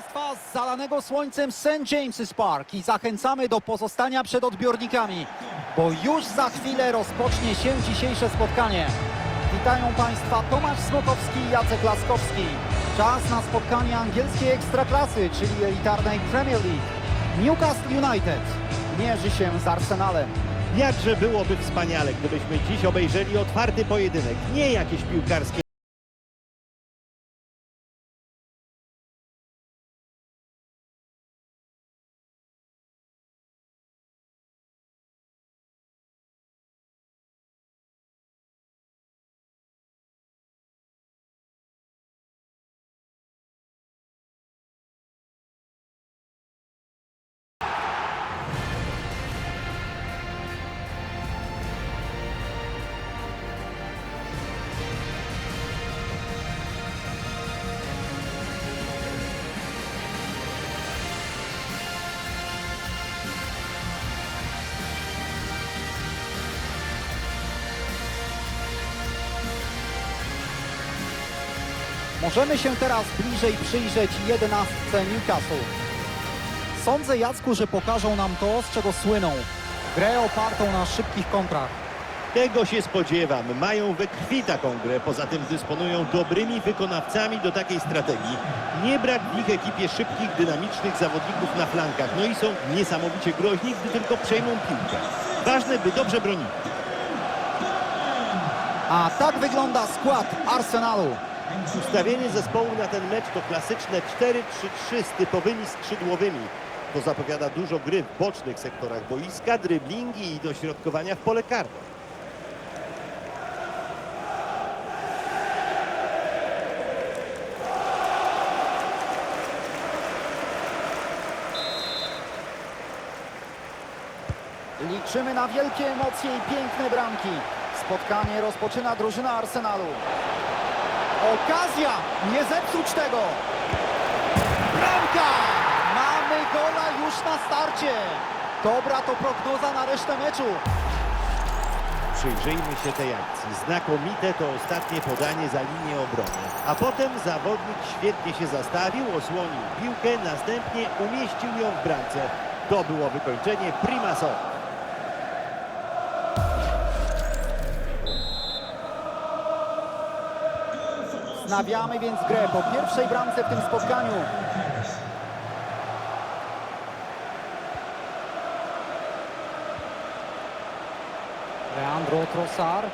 z zalanego słońcem St. James's Park i zachęcamy do pozostania przed odbiornikami, bo już za chwilę rozpocznie się dzisiejsze spotkanie. Witają Państwa Tomasz Smokowski i Jacek Laskowski. Czas na spotkanie angielskiej ekstraklasy, czyli elitarnej Premier League. Newcastle United mierzy się z Arsenalem. Jakże byłoby wspaniale, gdybyśmy dziś obejrzeli otwarty pojedynek, nie jakieś piłkarskie Możemy się teraz bliżej przyjrzeć jedenastce Newcastle. Sądzę, Jacku, że pokażą nam to, z czego słyną. Grę opartą na szybkich kontrach. Tego się spodziewam. Mają we krwi taką grę, poza tym dysponują dobrymi wykonawcami do takiej strategii. Nie brak w ich ekipie szybkich, dynamicznych zawodników na flankach. No i są niesamowicie groźni, gdy tylko przejmą piłkę. Ważne, by dobrze bronili. A tak wygląda skład Arsenalu. Ustawienie zespołu na ten mecz to klasyczne 4-3-3 z typowymi skrzydłowymi. To zapowiada dużo gry w bocznych sektorach boiska, dryblingi i dośrodkowania w pole karne. Liczymy na wielkie emocje i piękne bramki. Spotkanie rozpoczyna drużyna Arsenalu. Okazja! Nie zepsuć tego! Bramka! Mamy gola już na starcie! Dobra to prognoza na resztę meczu. Przyjrzyjmy się tej akcji. Znakomite to ostatnie podanie za linię obrony. A potem zawodnik świetnie się zastawił, osłonił piłkę, następnie umieścił ją w bramce. To było wykończenie Primasowa. Znawiamy więc grę po pierwszej bramce w tym spotkaniu. Leandro Trossard.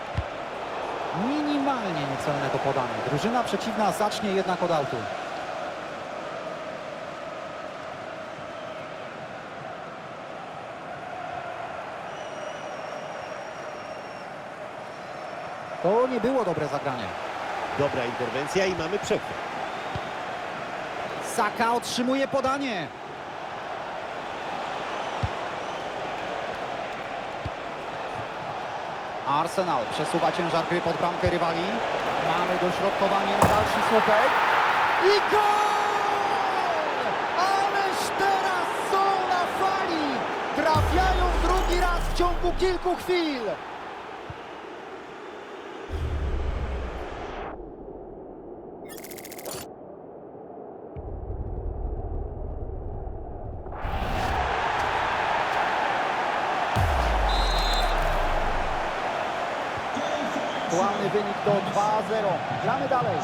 Minimalnie niecelne to podanie. Drużyna przeciwna zacznie jednak od autu. To nie było dobre zagranie. Dobra interwencja i mamy przechwyt. Saka otrzymuje podanie. Arsenal przesuwa ciężar gry pod bramkę rywali. Mamy dośrodkowanie na dalszy słupek. I gol! Ależ teraz są na fali! Trafiają drugi raz w ciągu kilku chwil. Aktualny wynik to 2-0. Gramy dalej.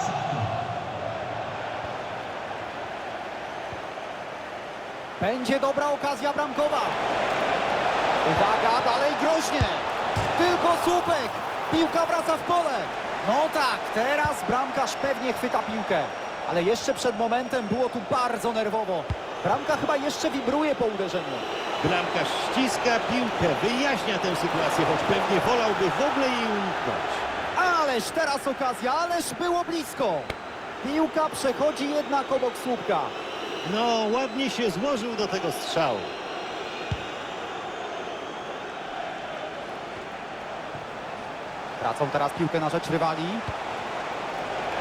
Będzie dobra okazja bramkowa. Uwaga, dalej groźnie. Tylko słupek. Piłka wraca w pole. No tak, teraz bramkarz pewnie chwyta piłkę. Ale jeszcze przed momentem było tu bardzo nerwowo. Bramka chyba jeszcze wibruje po uderzeniu. Bramkarz ściska piłkę, wyjaśnia tę sytuację, choć pewnie wolałby w ogóle jej uniknąć. Ależ teraz okazja, ależ było blisko. Piłka przechodzi jednak obok słupka. No, ładnie się złożył do tego strzału. Tracą teraz piłkę na rzecz rywali.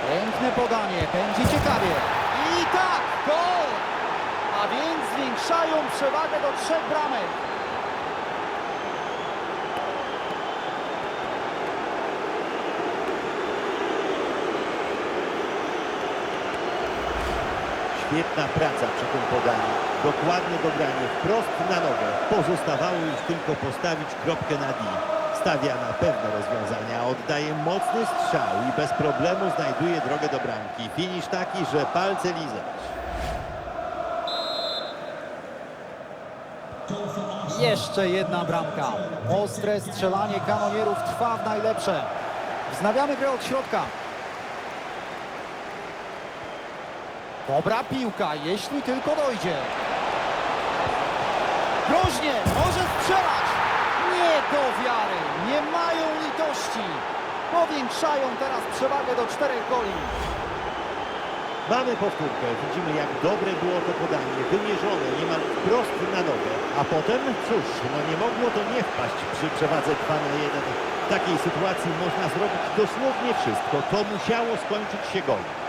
Piękne podanie, będzie ciekawie. I tak, gol! A więc zwiększają przewagę do trzech bramek. Świetna praca przy tym podaniu. Dokładne dogranie wprost na nogę. Pozostawało już tylko postawić kropkę na D. Stawia na pewne rozwiązania, oddaje mocny strzał i bez problemu znajduje drogę do bramki. Finisz taki, że palce lizać. Jeszcze jedna bramka. Ostre strzelanie kanonierów trwa w najlepsze. Wznawiamy grę od środka. Dobra piłka, jeśli tylko dojdzie. Groźnie, może strzelać. Nie do wiary, nie mają litości. Powiększają teraz przewagę do czterech goli. Mamy powtórkę. Widzimy, jak dobre było to podanie. Wymierzone niemal wprost na nogę. A potem, cóż, no nie mogło to nie wpaść przy przewadze 2 na 1. W takiej sytuacji można zrobić dosłownie wszystko. To musiało skończyć się golem.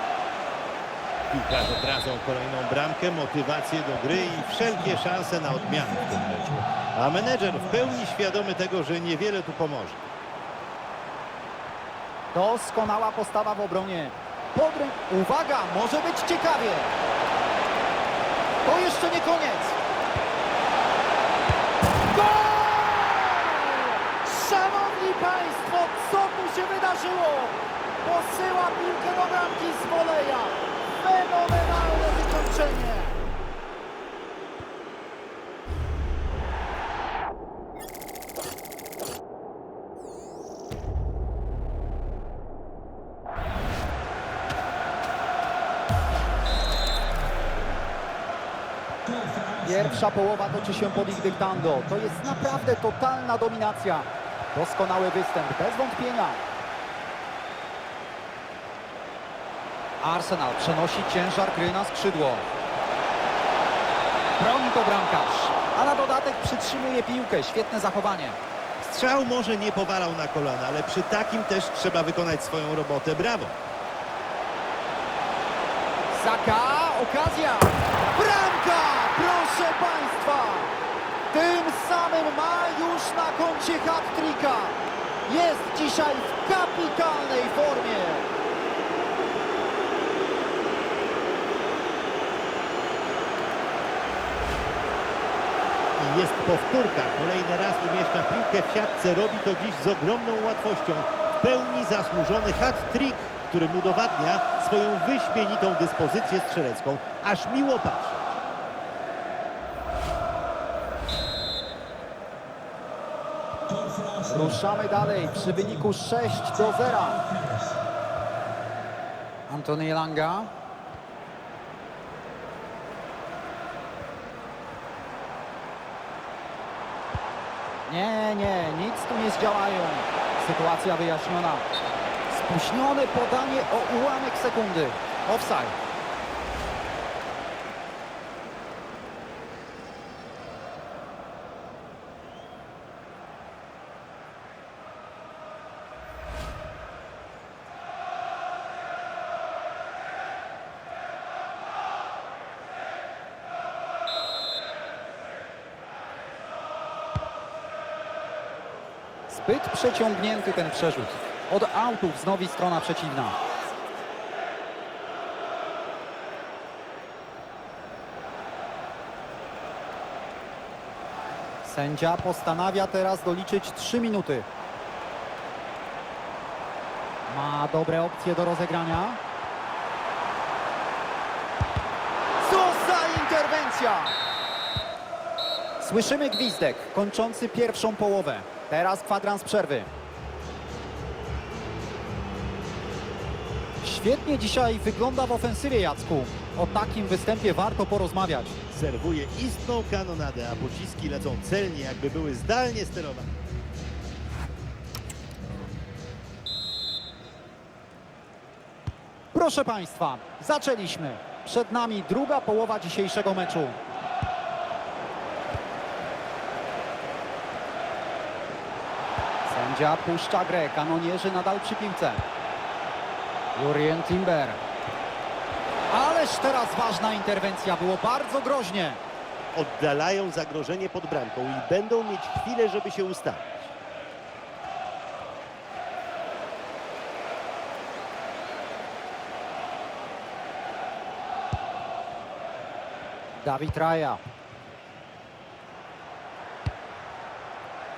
Piłkarze tracą kolejną bramkę, motywację do gry i wszelkie szanse na odmianę w tym meczu. A menedżer w pełni świadomy tego, że niewiele tu pomoże. Doskonała postawa w obronie. Podrę... Uwaga, może być ciekawie. To jeszcze nie koniec. Gol! Szanowni Państwo, co tu się wydarzyło? Posyła piłkę do bramki z woleja. Fenomenalne wykończenie. Pierwsza połowa toczy się pod ich dyktando. To jest naprawdę totalna dominacja. Doskonały występ, bez wątpienia. Arsenal przenosi ciężar gry na skrzydło. Broni to bramkarz. A na dodatek przytrzymuje piłkę. Świetne zachowanie. Strzał może nie powalał na kolana, ale przy takim też trzeba wykonać swoją robotę. Brawo! Saka, okazja. Bramka! Proszę Państwa! Tym samym ma już na koncie hat-tricka. Jest dzisiaj w kapitalnej formie. I jest powtórka. Kolejny raz umieszcza piłkę w siatce. Robi to dziś z ogromną łatwością. W pełni zasłużony hat-trick, który mu udowadnia swoją wyśmienitą dyspozycję strzelecką. Aż miło patrzeć. Ruszamy dalej przy wyniku 6 do 0. Antony Langa. Nie, nie, nic tu nie zdziałają. Sytuacja wyjaśniona. Spóźnione podanie o ułamek sekundy. Offside. Zbyt przeciągnięty ten przerzut. Od autów znowi strona przeciwna. Sędzia postanawia teraz doliczyć 3 minuty. Ma dobre opcje do rozegrania. Co za interwencja! Słyszymy gwizdek kończący pierwszą połowę. Teraz kwadrans przerwy. Świetnie dzisiaj wygląda w ofensywie Jacku. O takim występie warto porozmawiać. Serwuje istną kanonadę, a pociski lecą celnie, jakby były zdalnie sterowane. Proszę Państwa, zaczęliśmy. Przed nami druga połowa dzisiejszego meczu. Sędzia puszcza grę, kanonierzy nadal przy piłce. Jurien Timber. Ależ teraz ważna interwencja, było bardzo groźnie. Oddalają zagrożenie pod bramką i będą mieć chwilę, żeby się ustawić. Dawid Raja.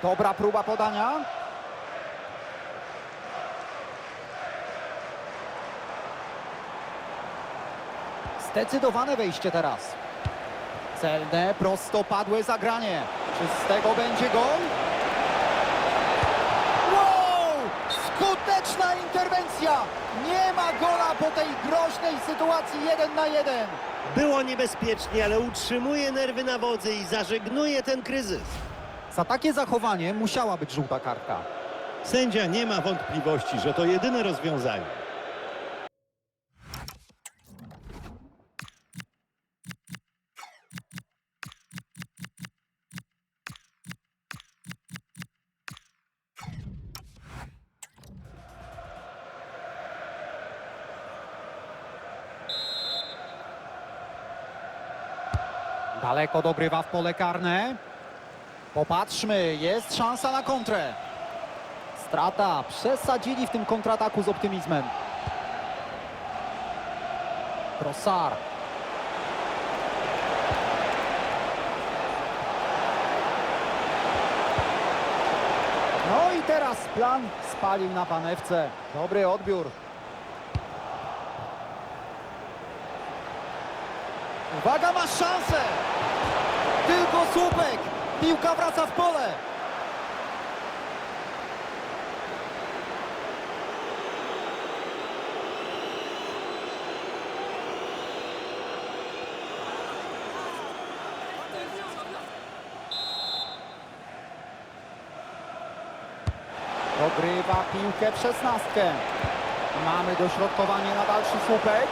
Dobra próba podania. Zdecydowane wejście teraz. Celne, prostopadłe zagranie. Czy z tego będzie gol? Wow! Skuteczna interwencja! Nie ma gola po tej groźnej sytuacji 1 na 1. Było niebezpiecznie, ale utrzymuje nerwy na wodzy i zażegnuje ten kryzys. Za takie zachowanie musiała być żółta kartka. Sędzia nie ma wątpliwości, że to jedyne rozwiązanie. Daleko dobrywa w pole karne. Popatrzmy, jest szansa na kontrę. Strata, przesadzili w tym kontrataku z optymizmem. Trossard. No i teraz plan spalił na panewce. Dobry odbiór. Uwaga, masz szansę! Tylko słupek! Piłka wraca w pole! Dogrywa piłkę w szesnastkę. Mamy dośrodkowanie na dalszy słupek.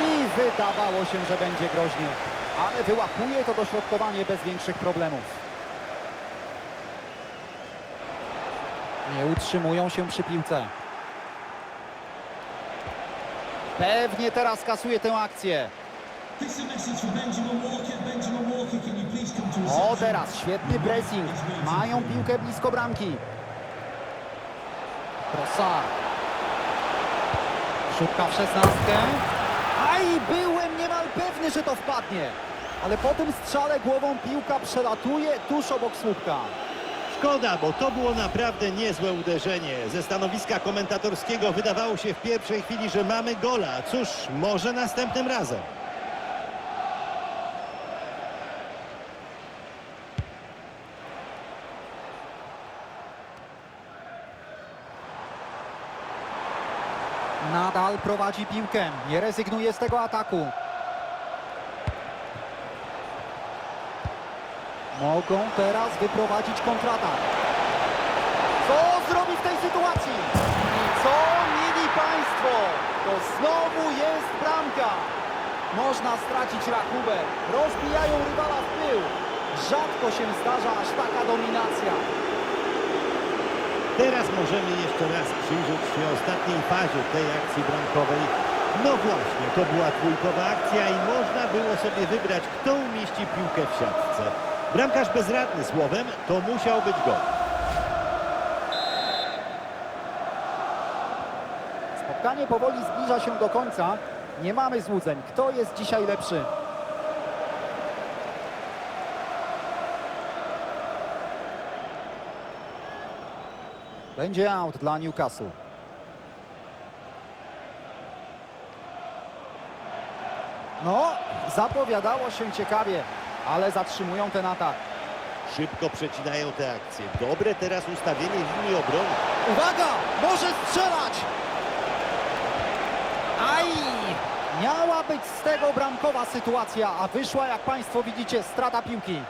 I wydawało się, że będzie groźnie. Ale wyłapuje to dośrodkowanie bez większych problemów. Nie utrzymują się przy piłce. Pewnie teraz kasuje tę akcję. A O, teraz świetny pressing. Mają piłkę blisko bramki. Trossard. Szuka w szesnastkę. Aj, byłem niemal pewny, że to wpadnie. Ale po tym strzale głową piłka przelatuje tuż obok słupka. Szkoda, bo to było naprawdę niezłe uderzenie. Ze stanowiska komentatorskiego wydawało się w pierwszej chwili, że mamy gola. Cóż, może następnym razem. Nadal prowadzi piłkę. Nie rezygnuje z tego ataku. Mogą teraz wyprowadzić kontratak. Co zrobi w tej sytuacji? I co mieli Państwo? To znowu jest bramka. Można stracić rachubę. Rozbijają rywala w pył. Rzadko się zdarza aż taka dominacja. Teraz możemy jeszcze raz przyjrzeć się ostatniej fazie tej akcji bramkowej. No właśnie, to była trójkowa akcja i można było sobie wybrać, kto umieści piłkę w siatce. Bramkarz bezradny słowem, to musiał być gol. Spotkanie powoli zbliża się do końca. Nie mamy złudzeń. Kto jest dzisiaj lepszy? Będzie out dla Newcastle. No, zapowiadało się ciekawie, ale zatrzymują ten atak. Szybko przecinają te akcje. Dobre teraz ustawienie linii obrony. Uwaga! Może strzelać! Aj! Miała być z tego bramkowa sytuacja, a wyszła, jak Państwo widzicie, strata piłki.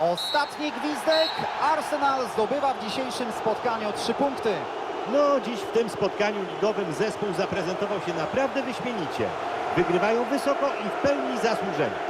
Ostatni gwizdek. Arsenal zdobywa w dzisiejszym spotkaniu trzy punkty. No, dziś w tym spotkaniu ligowym zespół zaprezentował się naprawdę wyśmienicie. Wygrywają wysoko i w pełni zasłużenie.